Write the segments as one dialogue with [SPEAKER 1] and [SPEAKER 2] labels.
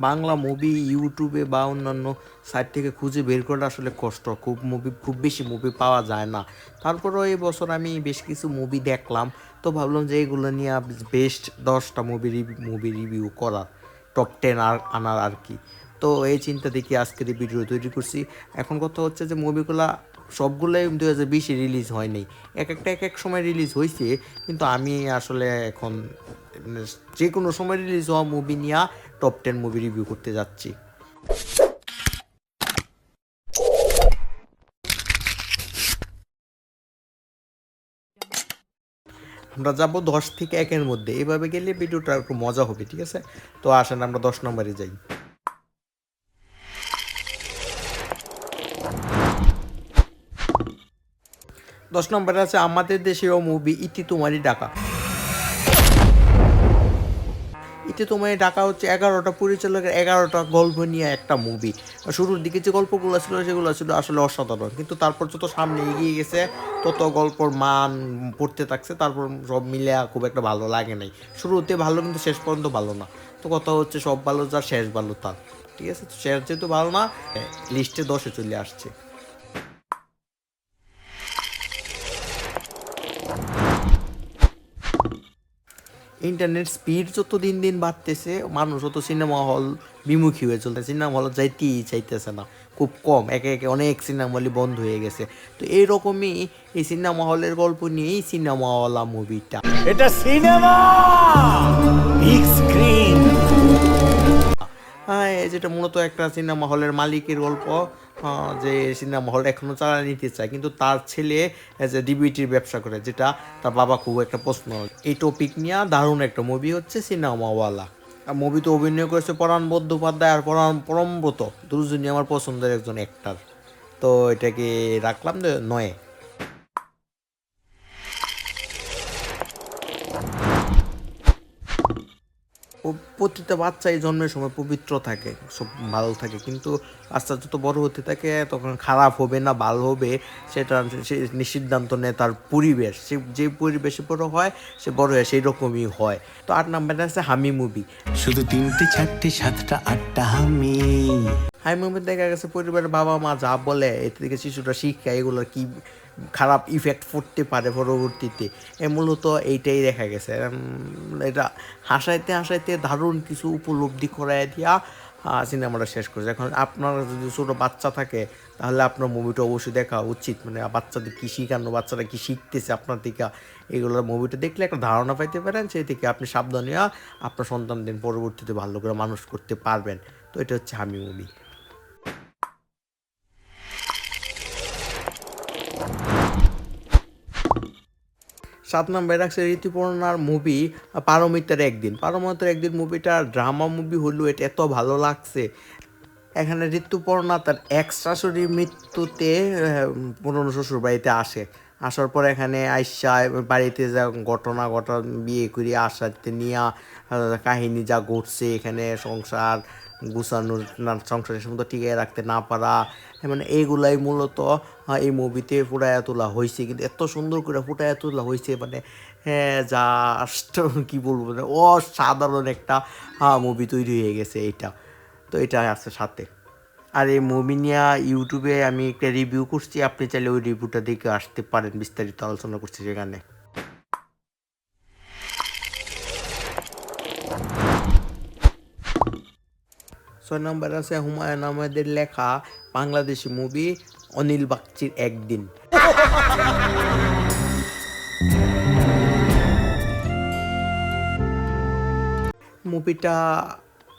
[SPEAKER 1] Bangla movie ইউটিউবে বা অন্যান্য সাইট থেকে খুঁজে বের করা আসলে কষ্ট। খুব মুভি খুব বেশি মুভি পাওয়া যায় না। তারপরেও এই বছর আমি বেশ কিছু মুভি দেখলাম। তো ভাবলাম যে এগুলো নিয়ে বেস্ট দশটা মুভি মুভি রিভিউ করার টপ টেন আর আনার আর কি। তো এই চিন্তা দেখি আজকের এই ভিডিও তৈরি করছি। এখন কথা হচ্ছে যে মুভিগুলা সবগুলোই দু হাজার বিশে রিলিজ হয়নি। এক একটা এক এক সময় রিলিজ হয়েছে কিন্তু আমি আসলে এখন মানে যে কোনো সময় রিলিজ হওয়া মুভি নিয়ে টপ টেন মুভি রিভিউ করতে যাচ্ছি। আমরা যাব দশ থেকে একের মধ্যে। এভাবে গেলে ভিডিওটা একটু মজা হবে, ঠিক আছে? তো আসেন, আমরা দশ নম্বরে যাই। দশ নম্বরে আছে, আমাদের দেশীয় মুভি ইতি তোমারই ডাকা। ইতি তোমারই ডাকা হচ্ছে এগারোটা পরিচালকের এগারোটা গল্প নিয়ে একটা মুভি শুরুর দিকে যে গল্পগুলো ছিল, সেগুলো ছিল আসলে অসাধারণ। কিন্তু তারপর যত সামনে এগিয়ে গেছে, তত গল্পর মান পড়তে থাকছে, তারপর সব মিলে খুব একটা ভালো লাগে নাই। শুরুতে ভালো, কিন্তু শেষ পর্যন্ত ভালো না। তো কথা হচ্ছে, সব ভালো যার, শেষ ভালো তার। ঠিক আছে? শেষ যেহেতু ভালো না লিস্টে দশে চলে আসছে। ইন্টারনেট স্পিড যত দিন দিন বাড়তেছে মানুষ অত সিনেমা হল বিমুখী হয়ে চলতে সিনেমা হল যাইতেই চাইতেছে না খুব কম। একে একে অনেক সিনেমা হলই বন্ধ হয়ে গেছে। তো এইরকমই এই সিনেমা হলের গল্প নিয়েই সিনেমা হলা মুভিটা।
[SPEAKER 2] এটা সিনেমা! বিগ স্ক্রিন
[SPEAKER 1] হ্যাঁ যেটা মূলত একটা সিনেমা হলের মালিকের গল্প যে সিনেমা হল এখনও চালা নিতে চায়, কিন্তু তার ছেলে যে ডিবিটির ব্যবসা করে, যেটা তার বাবা খুব একটা প্রশ্ন এই টপিক নিয়ে দারুণ একটা মুভি হচ্ছে সিনেমাওয়ালা মুভিতে অভিনয় করেছে পরাণ বন্দ্যোপাধ্যায় আর পরাণ পরমব্রত। দুজনই আমার পছন্দের একজন অ্যাক্টার তো এটাকে রাখলাম নয়। ও- প্রতিটা বাচ্চাই জন্মের সময় পবিত্র থাকে সব ভালো থাকে। কিন্তু বাচ্চা যত বড় হতে থাকে তখন খারাপ হবে না ভালো হবে সেটা সে নিঃসিদ্ধান্ত নেয় তার পরিবেশ। সে যে পরিবেশে বড় হয় সে বড় হয় সেই রকমই হয়। তো আট নাম্বারে আছে হামি মুভি।
[SPEAKER 2] শুধু তিনটে চারটে সাতটা আটটা হামি।
[SPEAKER 1] হামি মুভি দেখা গেছে পরিবারের বাবা মা যা বলে এর থেকে শিশুরা শিক্ষা এগুলোর কি খারাপ ইফেক্ট পড়তে পারে পরবর্তীতে। এ মূলত এইটাই দেখা গেছে। এটা হাসাইতে হাসাইতে দারুণ কিছু উপলব্ধি করাই দিয়া সিনেমাটা শেষ করেছে। এখন আপনার যদি ছোটো বাচ্চা থাকে, তাহলে আপনার মুভিটা অবশ্যই দেখা উচিত। মানে বাচ্চাদের কী শিখানো, বাচ্চারা কী শিখতেছে আপনার থেকে, এগুলোর মুভিটা দেখলে একটা ধারণা পাইতে পারেন, সেই থেকে আপনি সাবধান হইয়া আপনার সন্তানদের পরবর্তীতে ভালো করে মানুষ করতে পারবেন। তো এটা হচ্ছে হামি মুভি সাত নম্বরে রাখছে ঋতুপর্ণার মুভি পারমিতার একদিন। পারমিতার একদিন মুভিটা ড্রামা মুভি হলো এটা এত ভালো লাগছে। এখানে ঋতুপর্ণা তার এক শাশুড়ির মৃত্যুতে পুরনো শ্বশুর বাড়িতে আসে। আসার পর এখানে আইসা, বাড়িতে যা ঘটনা ঘটনা, বিয়ে করে আসাতে নিয়ে কাহিনী যা ঘটছে এখানে, সংসার গুছানোর সংসারের মতো টিকিয়ে রাখতে না পারা। মানে এইগুলাই মূলত এই মুভিতে ফুটাইয়া তোলা হয়েছে কিন্তু এত সুন্দর করে ফুটাইয়া তোলা হয়েছে মানে হ্যাঁ জাস্ট কি বলব মানে অসাধারণ একটা মুভি তৈরি হয়ে গেছে এইটা। তো এটা আছে সাথে। আর এই মুভি নিয়ে ইউটিউবে আমি একটা রিভিউ করছি, আপনি চাইলে ওই রিভিউটা দেখে আসতে পারেন, বিস্তারিত আলোচনা করছি সেখানে। ছয় নম্বর আছে হুমায়ুন আহমেদের লেখা বাংলাদেশি মুভি অনিল বাগচির একদিন। মুভিটা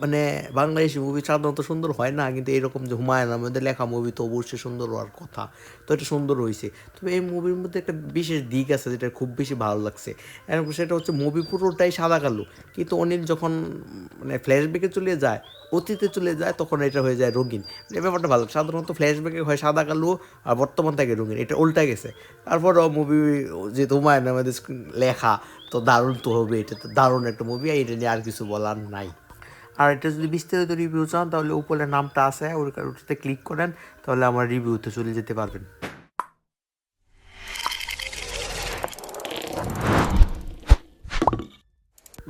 [SPEAKER 1] মানে বাংলাদেশি মুভি সাধারণত সুন্দর হয় না, কিন্তু এরকম যে হুমায়ুন আহমেদের লেখা মুভি তো অবশ্যই সুন্দর হওয়ার কথা। তো এটা সুন্দর হয়েছে। তবে এই মুভির মধ্যে একটা বিশেষ দিক আছে যেটা খুব বেশি ভালো লাগছে। এবং সেটা হচ্ছে মুভি পুরোটাই সাদা কালো। কিন্তু অনিল যখন মানে ফ্ল্যাশব্যাকে চলে যায়, অতীতে চলে যায়, তখন এটা হয়ে যায় রঙিন। এই ব্যাপারটা ভালো সাধারণত ফ্ল্যাশব্যাকে হয় সাদা কালো, আর বর্তমান থাকে রঙিন। এটা উল্টা গেছে। তারপরও মুভি যে হুমায়ুন আহমেদের লেখা, তো দারুণ তো হবে। এটা তো দারুণ একটা মুভি এটা নিয়ে আর কিছু বলার নাই। আর এটা যদি বিস্তারিত রিভিউ চান, তাহলে উপরে নামটা আছে, ওর ওটাতে ক্লিক করেন, তাহলে আমার রিভিউতে চলে যেতে পারবেন।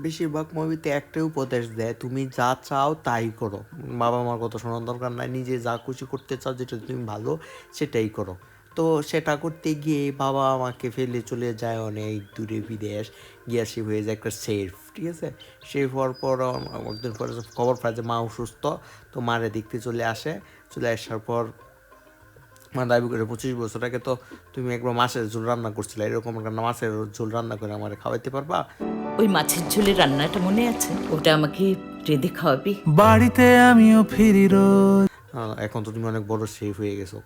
[SPEAKER 1] বেশিরভাগ মুভিতে একটাই উপদেশ দেয়, তুমি যা চাও তাই করো। বাবা মার কথা শোনার দরকার নাই, নিজে যা খুশি করতে চাও, যেটা তুমি ভালো, সেটাই করো। তো সেটা করতে গিয়ে বাবা আমাকে ফেলে চলে যায় অনেক দূরে বিদেশ, গিয়ে সে হয়ে যায় একটা সেফ ঠিক আছে? সেফ হওয়ার পর একদিন পরে খবর পায় যে মা অসুস্থ তো মারে দেখতে চলে আসে। চলে আসার পর মা দাবি করে পঁচিশ বছর আগে তো তুমি একবার মাছের ঝোল রান্না করছিলে। এরকম একটা মাছের ঝোল রান্না করে আমার খাওয়াইতে পারবা?
[SPEAKER 3] ওই মাছের ঝোলের রান্নাটা মনে আছে? ওটা আমাকে রেঁধে খাওয়াবি?
[SPEAKER 2] বাড়িতে আমিও ফিরি রোজ।
[SPEAKER 1] এখন তো তুমি অনেক বড় শেফ হয়ে গেছো।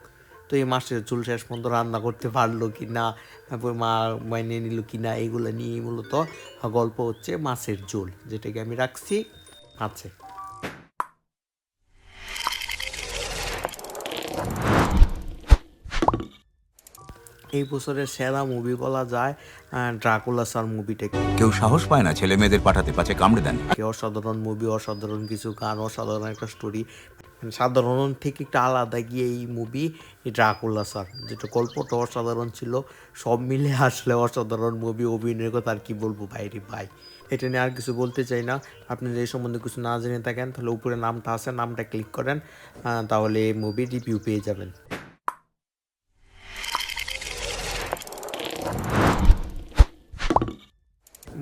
[SPEAKER 1] তো এই মাছের ঝোল শেষ পর্যন্ত রান্না করতে পারল কি না? তারপর মা মাইনে নিল কি না? এগুলো নিয়ে মূলত গল্প হচ্ছে মাছের ঝোল যেটাকে আমি রাখছি আছে এই বছরের সেরা মুভি বলা যায় ড্রাকুলা স্যার মুভিটাকে
[SPEAKER 4] কেউ সাহস পায় না ছেলে মেয়েদের পাঠাতে পাছে কামড়ে দেন।
[SPEAKER 1] অসাধারণ মুভি অসাধারণ কিছু গান অসাধারণ একটা স্টোরি সাধারণ থেকে একটা আলাদা গিয়ে এই মুভি ড্রাকুলা স্যার, যেটা গল্পটা অসাধারণ ছিল, সব মিলে আসলে অসাধারণ মুভি অভিনয় কথা আর কি বলব বাইরে ভাই। এটা নিয়ে আর কিছু বলতে চাই না। আপনি যদি সম্বন্ধে কিছু না জেনে থাকেন, তাহলে উপরে নামটা আছে, নামটা ক্লিক করেন তাহলে মুভি রিভিউ পেয়ে যাবেন।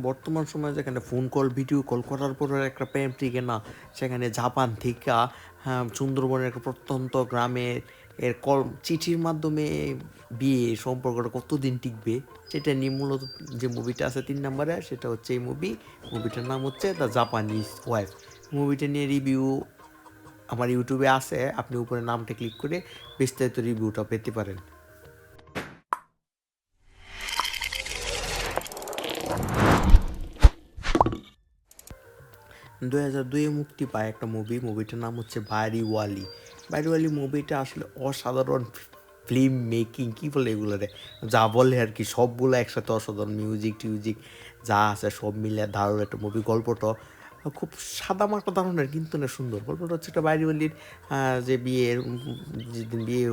[SPEAKER 1] বর্তমান সময়ে যেখানে ফোন কল ভিডিও কল করার পরে একটা প্রেম টিকে না সেখানে জাপান থেকে হ্যাঁ, সুন্দরবনের একটা প্রত্যন্ত গ্রামে এর কল চিঠির মাধ্যমে বিয়ে সম্পর্কটা কতদিন টিকবে সেটা নিয়ে মূলত যে মুভিটা আছে তিন নম্বরে সেটা হচ্ছে এই মুভি মুভিটার নাম হচ্ছে দ্য জাপানিজ ওয়াইফ মুভিটা নিয়ে রিভিউ আমার ইউটিউবে আছে আপনি উপরে নামটা ক্লিক করে বিস্তারিত রিভিউটা পেতে পারেন। দু হাজার দুয়ে মুক্তি পায় একটা মুভি মুভিটার নাম হচ্ছে বাড়িওয়ালি। বাড়িওয়ালি মুভিটা আসলে অসাধারণ ফিল্ম মেকিং কী বলে এগুলো রে যা বলে আর কি সবগুলো একসাথে অসাধারণ মিউজিক টিউজিক যা আছে সব মিলে দারুণ একটা মুভি গল্পটা খুব সাদা মাটা ধরনের কিন্তু না সুন্দর। গল্পটা হচ্ছে একটা বাড়িওয়ালির আহ, যে বিয়ের যেদিন বিয়ে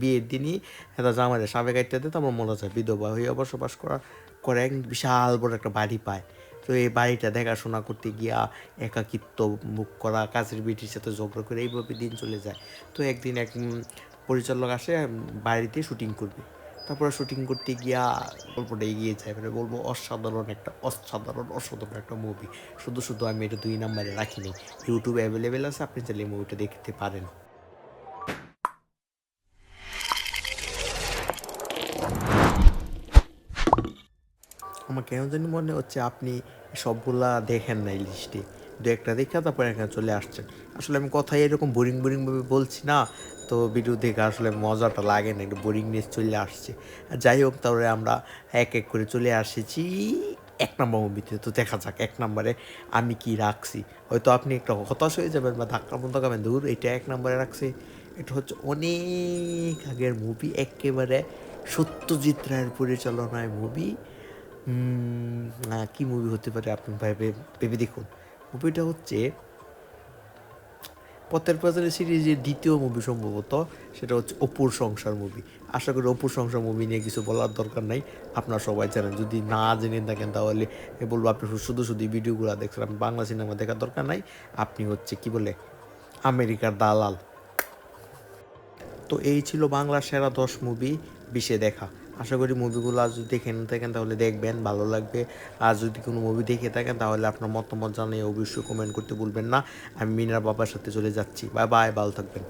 [SPEAKER 1] বিয়ের দিনই একটা জামাইয়ের সাবেক আইটাতে তারপর মনে যায় বিধবা হয়ে বসবাস করা করে বিশাল বড় একটা বাড়ি পায়। তো এই বাড়িটা দেখাশোনা করতে গিয়া একাকিত্ব মুখ করা কাজের বিটির সাথে ঝগড়া করে এইভাবে দিন চলে যায়। তো একদিন এক পরিচালক আসে, বাড়িতে শুটিং করবে। তারপরে শুটিং করতে গিয়া গল্পটা এগিয়ে যায় মানে বলব অসাধারণ একটা, অসাধারণ অসাধারণ একটা মুভি শুধু শুধু আমি এটা দুই নাম্বারে রাখিনি ইউটিউবে অ্যাভেলেবেল আছে, আপনি চাইলে মুভিটা দেখতে পারেন। আমার কেন জানি মনে হচ্ছে আপনি সবগুলা দেখেন নাই লিস্টে। দু একটা দেখা তারপর এখানে চলে আসছেন আসলে আমি কথাই এরকম বোরিং বোরিং ভাবে বলছি না, তো ভিডিও দেখে আসলে মজাটা লাগে না, একটু বোরিংনেস চলে আসছে। যাই হোক, তাহলে আমরা এক এক করে চলে আসেছি এক নম্বর মুভিতে তো। দেখা যাক, এক নম্বরে আমি কি রাখছি। হয়তো আপনি একটা হতাশ হয়ে যাবেন বা ধাক্কা মতো খাবেন। দূর এটা এক নম্বরে রাখছি। এটা হচ্ছে অনেক আগের মুভি একেবারে সত্যজিৎ রায়ের পরিচালনায় মুভি কি মুভি হতে পারে আপনি ভাবে ভেবে দেখুন। মুভিটা হচ্ছে পথের পাঁচালী সিরিজের দ্বিতীয় মুভি সম্ভবত, সেটা হচ্ছে অপুর সংসার মুভি আশা করি অপুর সংসার মুভি নিয়ে কিছু বলার দরকার নাই, আপনারা সবাই জানেন। যদি না জেনে থাকেন তাহলে বলব আপনি শুধু শুধু ভিডিওগুলো দেখছেন আপনি বাংলা সিনেমা দেখার দরকার নাই। আপনি হচ্ছে কি বলে, আমেরিকার দালাল। তো এই ছিল বাংলার সেরা দশ মুভি বিশে দেখা। আশা করি মুভিগুলো আজ যদি দেখে থাকেন, তাহলে দেখবেন, ভালো লাগবে। আর যদি কোনো মুভি দেখে থাকেন, তাহলে আপনার মতামত জানিয়ে অবশ্যই কমেন্ট করতে ভুলবেন না। আমি মিনার বাবার সাথে চলে যাচ্ছি। বাই বাই ভালো থাকবেন।